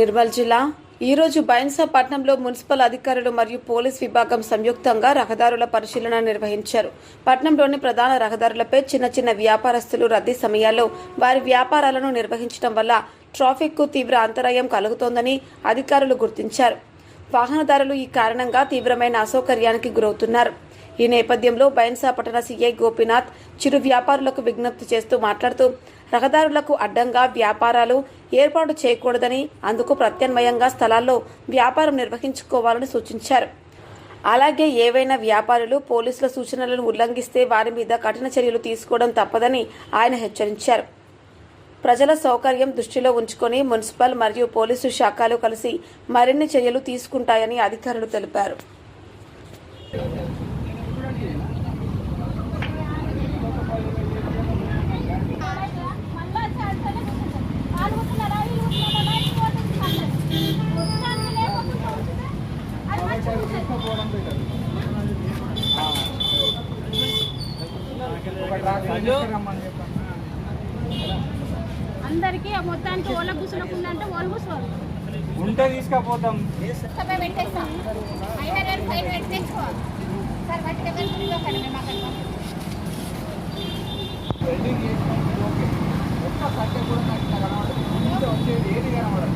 నిర్మల్ జిల్లా. ఈరోజు బైన్సా పట్నంలో మున్సిపల్ అధికారులు మరియు పోలీస్ విభాగం సంయుక్తంగా రహదారుల పరిశీలన నిర్వహించారు. పట్నంలోని ప్రధాన రహదారులపై చిన్న చిన్న వ్యాపారస్తులు రద్దీ సమయాల్లో వారి వ్యాపారాలను నిర్వహించడం వల్ల ట్రాఫిక్కు తీవ్ర అంతరాయం కలుగుతోందని అధికారులు గుర్తించారు. వాహనదారులు ఈ కారణంగా తీవ్రమైన అసౌకర్యానికి గురవుతున్నారు. ఈ నేపథ్యంలో బైన్సా పట్టణ సీఐ గోపీనాథ్ చిరు వ్యాపారులకు విజ్ఞప్తి చేస్తూ మాట్లాడుతూ రహదారులకు అడ్డంగా వ్యాపారాలు ఏర్పాటు చేయకూడదని అందుకు ప్రత్యామ్నాయంగా స్థలాల్లో వ్యాపారం నిర్వహించుకోవాలని సూచించారు. అలాగే ఏవైనా వ్యాపారులు పోలీసుల సూచనలను ఉల్లంఘిస్తే వారి మీద కఠిన చర్యలు తీసుకోవడం తప్పదని ఆయన హెచ్చరించారు. ప్రజల సౌకర్యం దృష్టిలో ఉంచుకొని మున్సిపల్ మరియు పోలీసు శాఖలు కలిసి మరిన్ని చర్యలు తీసుకుంటాయని అధికారులు తెలిపారు. అందరికీ ఆ మొత్తానికి ఓల అంటే ఓలు కూర్చోవాలి ఉంటే తీసుకపోతాం. పెట్టేస్తాం. అయినా రేపు ఫైన్ పెట్టి తెచ్చుకోవాలి సార్ బట్టి దగ్గర కూర్చోకండి మేము అక్కడ వెల్డింగ్ చేసుకుంటే ఓకే. ఒక్క కట్టె కూడా నాకు ఇట్లా కనబడదు. వచ్చేది ఏది కనబడదు.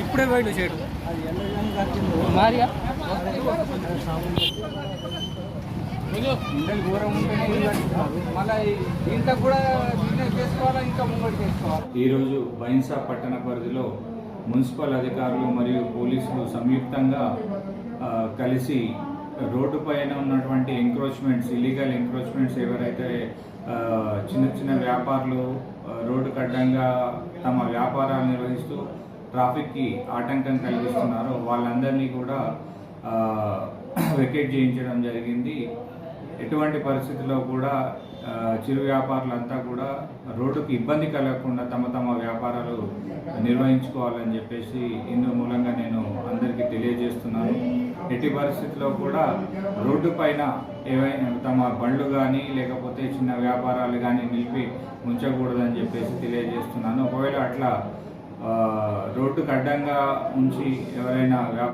ఇప్పుడే బయట చేయడు మారియా? మళ్ళీ కూడా చేసుకోవాలా ఇంకా చేసుకోవాలి ఈరోజు బైన్సా పట్టణ పరిధిలో మున్సిపల్ అధికారులు మరియు పోలీసులు సంయుక్తంగా కలిసి రోడ్డు పైన ఉన్నటువంటి ఎంక్రోచ్మెంట్స్ ఇల్లీగల్ ఎంక్రోచ్మెంట్స్ ఎవరైతే చిన్న చిన్న వ్యాపారులు రోడ్డు కడ్డంగా తమ వ్యాపారాలు నిర్వహిస్తూ ట్రాఫిక్కి ఆటంకం కలిగిస్తున్నారో వాళ్ళందరినీ కూడా వెకేట్ చేయించడం జరిగింది. ఎటువంటి పరిస్థితుల్లో కూడా చిరు వ్యాపారులంతా కూడా రోడ్డుకి ఇబ్బంది కలగకుండా తమ తమ వ్యాపారాలు నిర్వహించుకోవాలని చెప్పేసి ఇందు మూలంగా నేను అందరికీ తెలియజేస్తున్నాను. ఎట్టి పరిస్థితుల్లో కూడా రోడ్డు పైన ఏవైనా తమ బండ్లు కానీ లేకపోతే చిన్న వ్యాపారాలు కానీ నిలిపి ఉంచకూడదని చెప్పేసి తెలియజేస్తున్నాను. ఒకవేళ అట్లా రోడ్డుకు అడ్డంగా ఉంచి ఎవరైనా వ్యాపారం